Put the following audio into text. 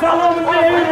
Salauddin